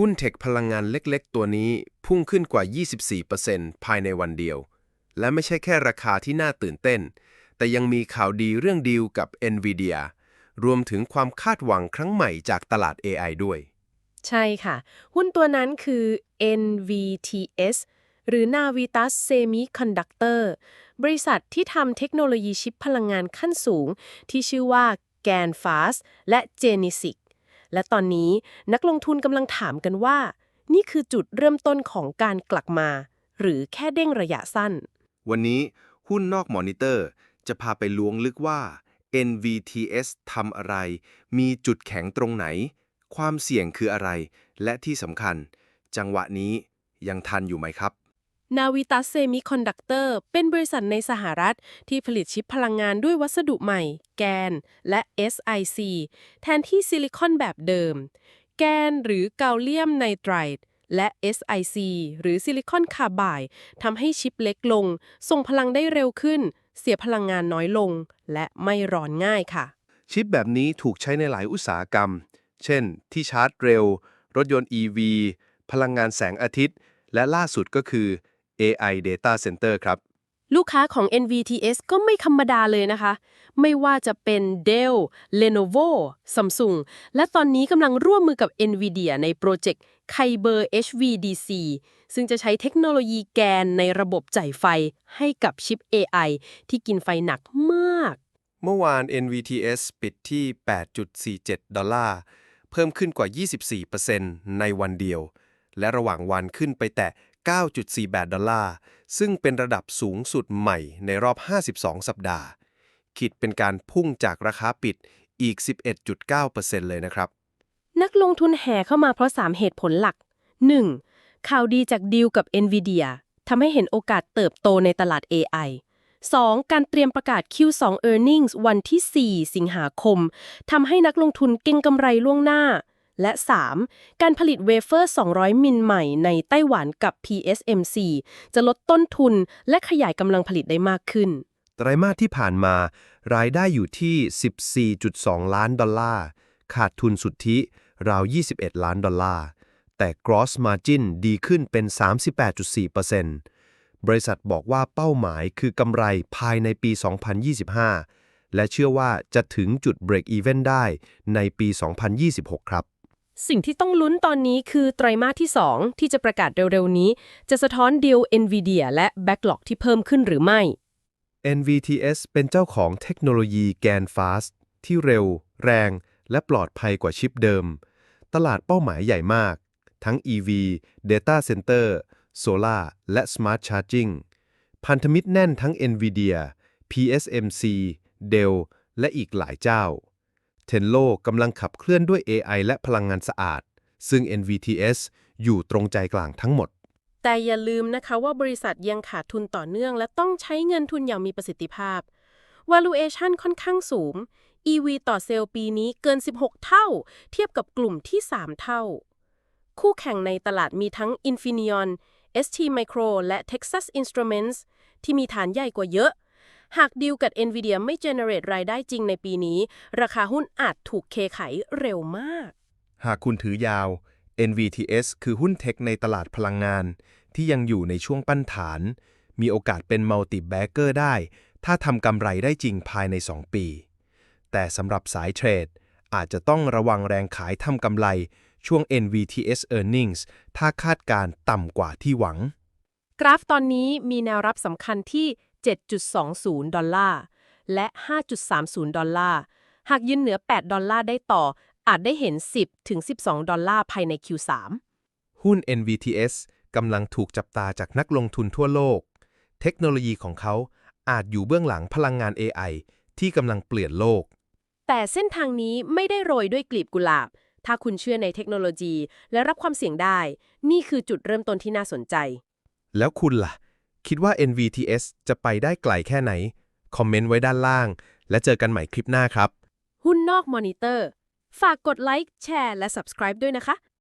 หุ้นเทคพลังงานเล็กๆ ตัวนี้พุ่งขึ้นกว่า 24%ภายในวันเดียว และไม่ใช่แค่ราคาที่น่าตื่นเต้น แต่ยังมีข่าวดีเรื่องดีลกับ NVIDIA รวมถึงความคาดหวังครั้งใหม่จากตลาด AI ด้วย ใช่ค่ะ หุ้นตัวนั้นคือ NVTS หรือ Navitas Semiconductor บริษัทที่ทำเทคโนโลยีชิปพลังงานขั้นสูง ที่ชื่อว่า GaNFast และ Genesic และตอนนี้นักลงทุนกำลังถามกันว่า นี่คือจุดเริ่มต้นของการกลับมา หรือแค่เด้งระยะสั้น วันนี้หุ้นนอกมอนิเตอร์ จะพาไปล้วงลึกว่า NVTS ทำอะไร มีจุดแข็งตรงไหน ความเสี่ยงคืออะไร และที่สำคัญ จังหวะนี้ยังทันอยู่ไหมครับ Navitas Semiconductor เป็นบริษัทในสหรัฐ ที่ผลิตชิปพลังงานด้วยวัสดุใหม่ แกน และ SiC แทนที่ซิลิคอนแบบเดิม แกนหรือเกาเลียมไนไตรด์และ SiC หรือซิลิคอนคาร์บายทำให้ชิปเล็กลง ส่งพลังได้เร็วขึ้น เสียพลังงานน้อยลง และไม่ร้อนง่ายค่ะ ชิปแบบนี้ถูกใช้ในหลายอุตสาหกรรม เช่น ที่ชาร์จเร็ว รถยนต์ EV พลังงานแสงอาทิตย์ และล่าสุดก็คือ AI Data Center ครับ ลูกค้าของ NVTS ก็ไม่ธรรมดาเลยนะคะ ไม่ว่าจะเป็น Dell, Lenovo, Samsung และตอนนี้กำลังร่วมมือกับ NVIDIA ในโปรเจกต์ Kyber HVDC ซึ่งจะใช้เทคโนโลยีแกนในระบบจ่ายไฟให้กับชิป AI ที่กินไฟหนักมาก เมื่อวาน NVTS ปิดที่ 8.47 ดอลลาร์ เพิ่มขึ้นกว่า 24%ในวันเดียว และระหว่างวันขึ้นไปแต่ 9.48 ดอลลาร์ ซึ่งเป็นระดับสูงสุดใหม่ในรอบ 52 สัปดาห์ คิดเป็นการพุ่งจากราคาปิดอีก 11.9%เลยนะครับ นักลงทุนแห่เข้ามาเพราะ 3 เหตุผลหลัก 1. ข่าวดีจากดีลกับ NVIDIA ทำให้เห็นโอกาสเติบโตในตลาด AI 2. การเตรียมประกาศ Q2 Earnings วันที่ 4 สิงหาคม ทำให้นักลงทุนเก็งกำไรล่วงหน้า และ 3. การผลิตเวเฟอร์ 200 มิลใหม่ในไต้หวันกับ PSMC จะลดต้นทุนและขยายกำลังผลิตได้มากขึ้น ไตรมาสที่ผ่านมา รายได้อยู่ที่ 14.2 ล้านดอลลาร์ ขาดทุนสุทธิราว 21 ล้านดอลลาร์ แต่ gross margin ดีขึ้นเป็น 38.4%บริษัทบอกว่าเป้าหมายคือกำไรภายในปี 2025 และเชื่อว่าจะถึงจุด break even ได้ในปี 2026 ครับ สิ่งที่ต้องลุ้นตอนนี้คือไตรมาสที่ 2 ที่จะประกาศเร็ว ๆ นี้ จะสะท้อนดีล NVIDIA และ Backlog ที่เพิ่มขึ้นหรือไม่ NVTS เป็นเจ้าของเทคโนโลยีแกนฟาสที่เร็ว แรง และปลอดภัยกว่าชิปเดิม ตลาดเป้าหมายใหญ่มาก ทั้ง EV Data Center Solar และ Smart Charging พันธมิตรแน่นทั้ง NVIDIA PSMC Dell และอีกหลายเจ้า Tenlo กำลังขับเคลื่อนด้วย AI และพลังงานสะอาด ซึ่ง NVTS อยู่ตรงใจกลางทั้งหมด แต่อย่าลืมนะคะว่าบริษัทยังขาดทุนต่อเนื่อง และต้องใช้เงินทุนอย่างมีประสิทธิภาพ valuation ค่อนข้างสูง EV ต่อเซลล์ปีนี้เกิน 16 เท่า เทียบกับกลุ่มที่ 3 เท่า คู่แข่งในตลาดมีทั้ง Infineon ST Micro และ Texas Instruments ที่มีฐานใหญ่กว่าเยอะ หากดีลกับ NVIDIA ไม่ generate รายได้จริงในปีนี้ ราคาหุ้นอาจถูกเคขายเร็วมาก หากคุณถือยาว NVTS คือหุ้นเทคในตลาดพลังงาน ที่ยังอยู่ในช่วงปั้นฐาน มีโอกาสเป็นมัลติแบกเกอร์ได้ ถ้าทำกำไรได้จริงภายใน 2 ปี แต่สำหรับสายเทรด อาจจะต้องระวังแรงขายทำกำไรช่วง NVTS Earnings ถ้าคาดการณ์ต่ำกว่าที่หวัง กราฟตอนนี้มีแนวรับสำคัญที่ 7.20 ดอลลาร์ และ 5.30 ดอลลาร์ หากยืนเหนือ 8 ดอลลาร์ได้ต่อ อาจได้เห็น 10 ถึง 12 ดอลลาร์ภายใน Q3 หุ้น NVTS กำลังถูกจับตาจากนักลงทุนทั่วโลก เทคโนโลยีของเขาอาจอยู่เบื้องหลังพลังงาน AI ที่กำลังเปลี่ยนโลก แต่เส้นทางนี้ไม่ได้โรยด้วยกลีบกุหลาบ ถ้าคุณเชื่อในเทคโนโลยีและรับความเสี่ยงได้ นี่คือจุดเริ่มต้นที่น่าสนใจ แล้วคุณล่ะ คิดว่า NVTS จะไปได้ไกลแค่ไหน คอมเมนต์ไว้ด้านล่าง และเจอกันใหม่คลิปหน้าครับ หุ้นนอกมอนิเตอร์ ฝากกดไลค์แชร์และ Subscribe ด้วยนะคะ